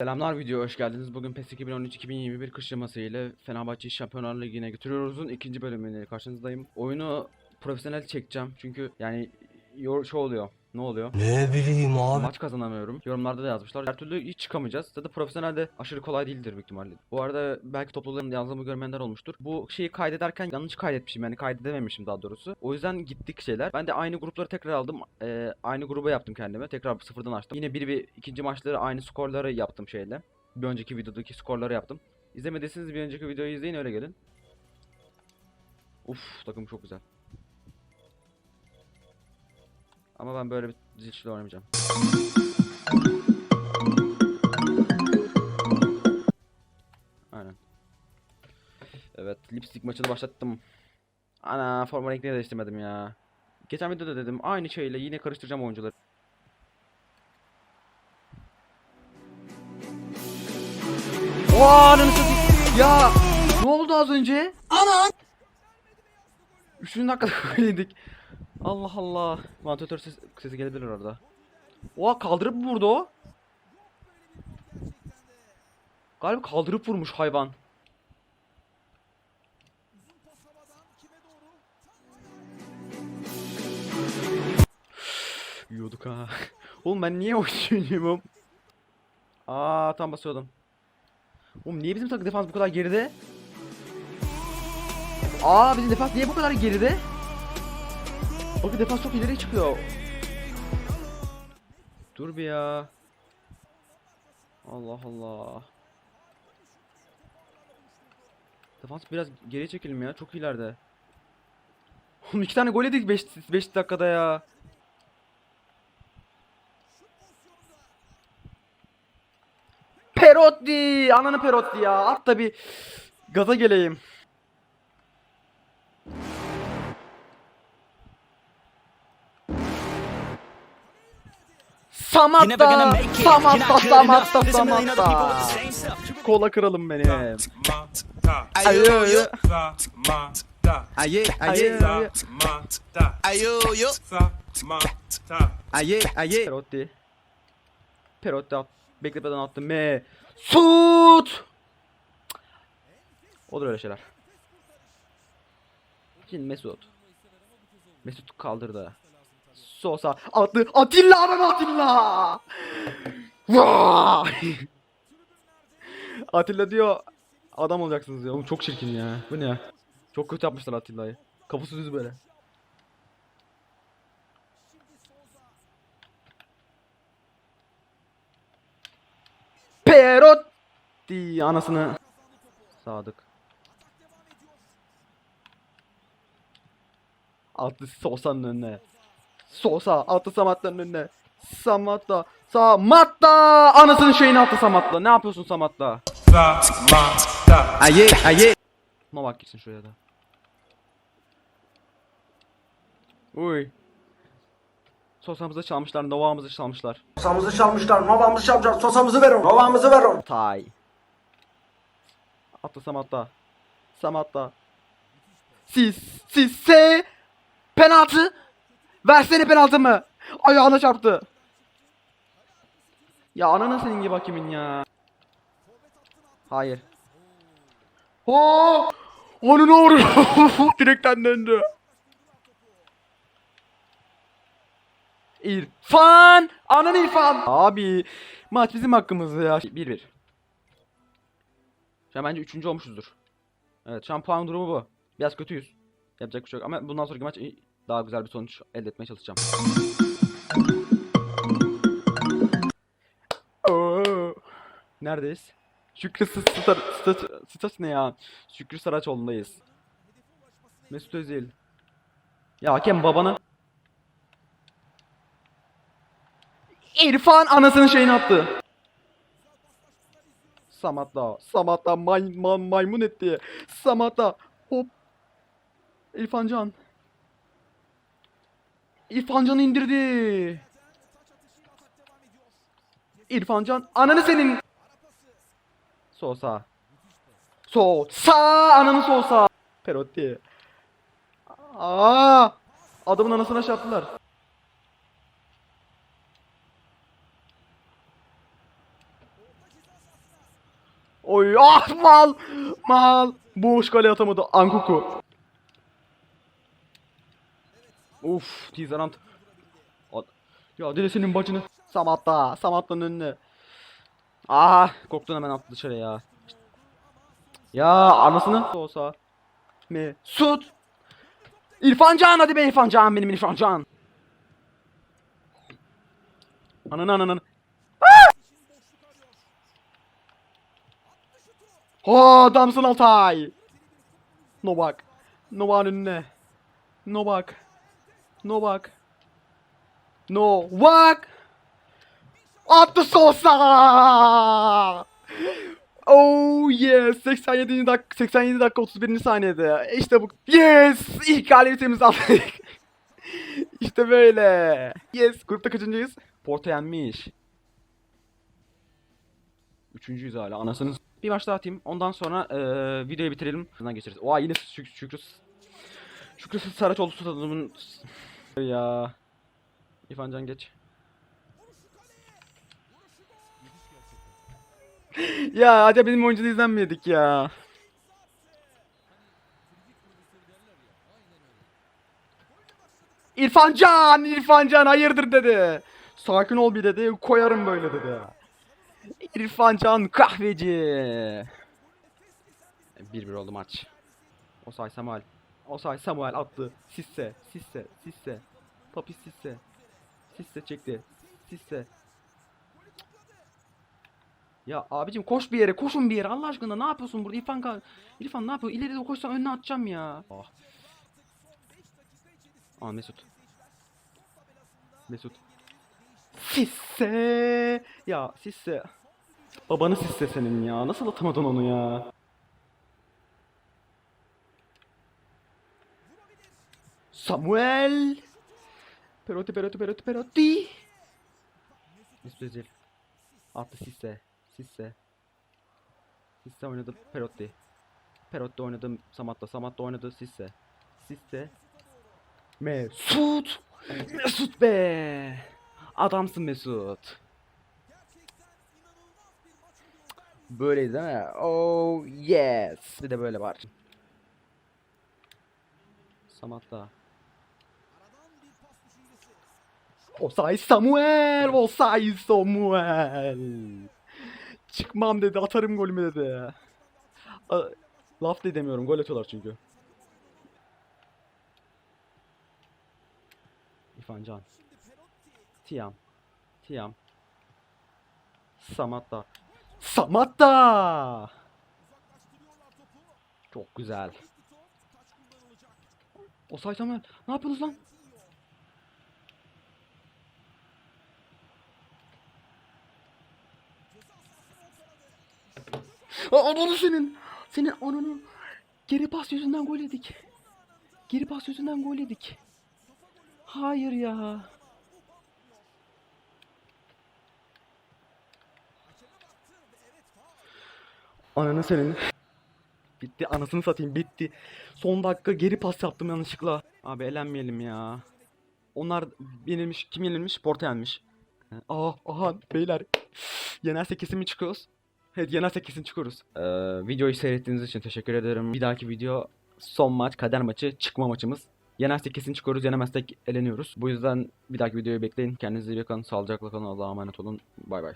Selamlar video hoş geldiniz. Bugün PES 2013-2021 kış yaması ile Fenerbahçe'yi Şampiyonlar Ligi'ne götürüyoruz'un ikinci bölümüyle karşınızdayım. Oyunu profesyonel çekeceğim çünkü yani şu oluyor. Ne oluyor? Ne bileyim abi. Maç kazanamıyorum. Yorumlarda da yazmışlar. Her türlü hiç çıkamayacağız. Zaten profesyonelde aşırı kolay değildir büyük ihtimalle. Bu arada belki topluluğun yazdığımı görmeyenler olmuştur. Bu şeyi kaydederken yanlış kaydetmişim yani kaydedememişim daha doğrusu. O yüzden gittik şeyler. Ben de aynı grupları tekrar aldım. Ee, aynı gruba yaptım kendime. Tekrar sıfırdan açtım. Yine bir ve ikinci maçları aynı skorları yaptım şeyle. Bir önceki videodaki skorları yaptım. İzlemediyseniz bir önceki videoyu izleyin öyle gelin. Uf takım çok güzel. Ama ben böyle bir zilçle oynamayacağım. Aynen. Evet, lipstick maçını başlattım. Ana, forma renkleri değiştirmedim ya. Geçen videoda dedim aynı şeyle yine karıştıracağım oyuncuları. Oha ananı. Ya ne oldu az önce? Anan. Üçüncü dakikada yedik. Allah Allah. Vantilatör ses, sesi gelebilir orada. Oha kaldırıp mı vurdu o? Galiba kaldırıp vurmuş hayvan. Yiyorduk ha. Oğlum ben niye oynuyorum? Aa tam basıyordum. Oğlum niye bizim takım defans bu kadar geride? Aa bizim defans niye bu kadar geride? Bakın defans çok ileri çıkıyor. Dur bir ya. Allah Allah. Defans biraz geri çekelim ya. Çok ileride. Oğlum iki tane gol yedik 5 5 dakikada ya. Perotti! Ananı Perotti ya. At da bir gaza geleyim. Samatta! make it. You're Samatta. Samatta, Samatta. same stuff. Kola kralım benim. Ayo yo. Aye, aye, aye. Ayo yo. Aye, aye. Perotti. Perotti at. Beklemeden attı. Me. Sut! Olur öyle şeyler. Şimdi Mesut. Mesut kaldırdı. Sosa attı. Atilla ben Atilla. Atilla diyor adam olacaksınız diyor. Oğlum çok çirkin ya. Bu ne ya? Çok kötü yapmışlar Atilla'yı. Kafası düz böyle. Perotti anasını. Sadık. Attı Sosa'nın önüne. Sosa attı Samatta'nın önüne. Samatta. Samatta! Anasının şeyini attı Samatta. Ne yapıyorsun Samatta? Aye aye. Ama bak gitsin şuraya da. Uy. Sosa'mızı çalmışlar, Nova'mızı çalmışlar. Sosamızı çalmışlar, novamızı çalmışlar, sosamızı verin, novamızı verin. Tay. Attı Samatta. Samatta. Sis, Sisse. Penaltı. Versene penaltımı. Ayağına çarptı. Ya ananı senin gibi hakimin ya. Hayır. Oo! Onu ne oldu? Direkten döndü. İrfan! Anan İrfan! Abi maç bizim hakkımızda ya. 1-1. Şu an bence 3. olmuşuzdur. Evet şu an puan durumu bu. Biraz kötüyüz. Yapacak bir şey yok ama bundan sonraki maç daha güzel bir sonuç elde etmeye çalışacağım. Neredeyiz? Şükrü Star, ne ya? Şükrü Saraçoğlu'ndayız. Mesut Özil. Ya hakem babanı. İrfan anasının şeyini attı. Samat'la. Samat'la may, ma- maymun etti. Samat'la. Hop. İrfan Can. İrfan Can'ı indirdi. İrfan Can. Ananı senin. Sosa. Sosa. Ananı Sosa. Perotti. Aa! Adamın anasına çarptılar. Oy ah mal. Mal. Boş kale atamadı Ankuku. Uf Tizarant. Ad- Ya dedesinin bacını. Samatta. Samatta'nın önüne. Ah korktun hemen attı dışarı ya. Ya anasını olsa. Mesut. İrfan Can hadi be İrfan Can benim İrfan Can. Ananı ananı. Ha adamsın Altay. Novak. Novak'ın önüne. Novak. Novak. Novak. Attı Sosa. Oh yes 87. dakika 87 dakika 31. saniyede. İşte bu. Yes! İlk galibiyetimizi aldık. işte böyle. Yes grupta kaçıncıyız? Porto yenmiş. Üçüncüyüz hala anasını. Bir maç daha atayım. Ondan sonra eee videoyu bitirelim. Şuradan geçeriz. Oha yine Şük Şükrü. Şükrü Saraçoğlu stadımın ya. İrfan Can geç. ya acaba bizim oyuncu izlenmedik ya. İrfan Can, İrfan Can hayırdır dedi. Sakin ol bir dedi. Koyarım böyle dedi. İrfan Can kahveci. 1-1 oldu maç. Osay Samuel. Osay Samuel attı. Sisse, Sisse, Sisse. Papi Sisse. Sisse çekti. Sisse. Ya abicim koş bir yere, koşun bir yere. Allah aşkına ne yapıyorsun burada? İrfan ka- İrfan ne yapıyor? İleri de koşsam önüne atacağım ya. Ah. Aa Mesut. Mesut. Sisse. Ya Sisse. Babanı Sisse senin ya. Nasıl atamadın onu ya? Samuel. Perotti, Perotti, Perotti, Perotti. Mesut Özil. Attı Sisse. Sisse. Sisse oynadı Perotti. Perotti oynadı Samat'ta. Samat'ta oynadı Sisse. Sisse. Mesut. Mesut be. Adamsın Mesut. Böyleyiz değil mi? Oh yes. Bir de böyle var. Samat'ta. Osay Samuel! Osay Samuel! Çıkmam dedi, atarım golümü dedi. Laf da edemiyorum, gol atıyorlar çünkü. İrfan Can. Tiam. Tiam. Samatta. Samatta! Çok güzel. Osay Samuel, ne yapıyorsunuz lan? Ananı senin. Senin ananı. Geri pas yüzünden gol yedik. Geri pas yüzünden gol yedik. Hayır ya. Ananı senin. Bitti anasını satayım bitti. Son dakika geri pas yaptım yanlışlıkla. Abi elenmeyelim ya. Onlar yenilmiş. Kim yenilmiş? Porto yenmiş. Aa, aha beyler. Yenersek kesin mi çıkıyoruz? Evet yenersek kesin çıkıyoruz. Ee, videoyu seyrettiğiniz için teşekkür ederim. Bir dahaki video son maç, kader maçı, çıkma maçımız. Yenersek kesin çıkıyoruz, yenemezsek eleniyoruz. Bu yüzden bir dahaki videoyu bekleyin. Kendinize iyi bakın, sağlıcakla kalın, Allah'a emanet olun. Bay bay.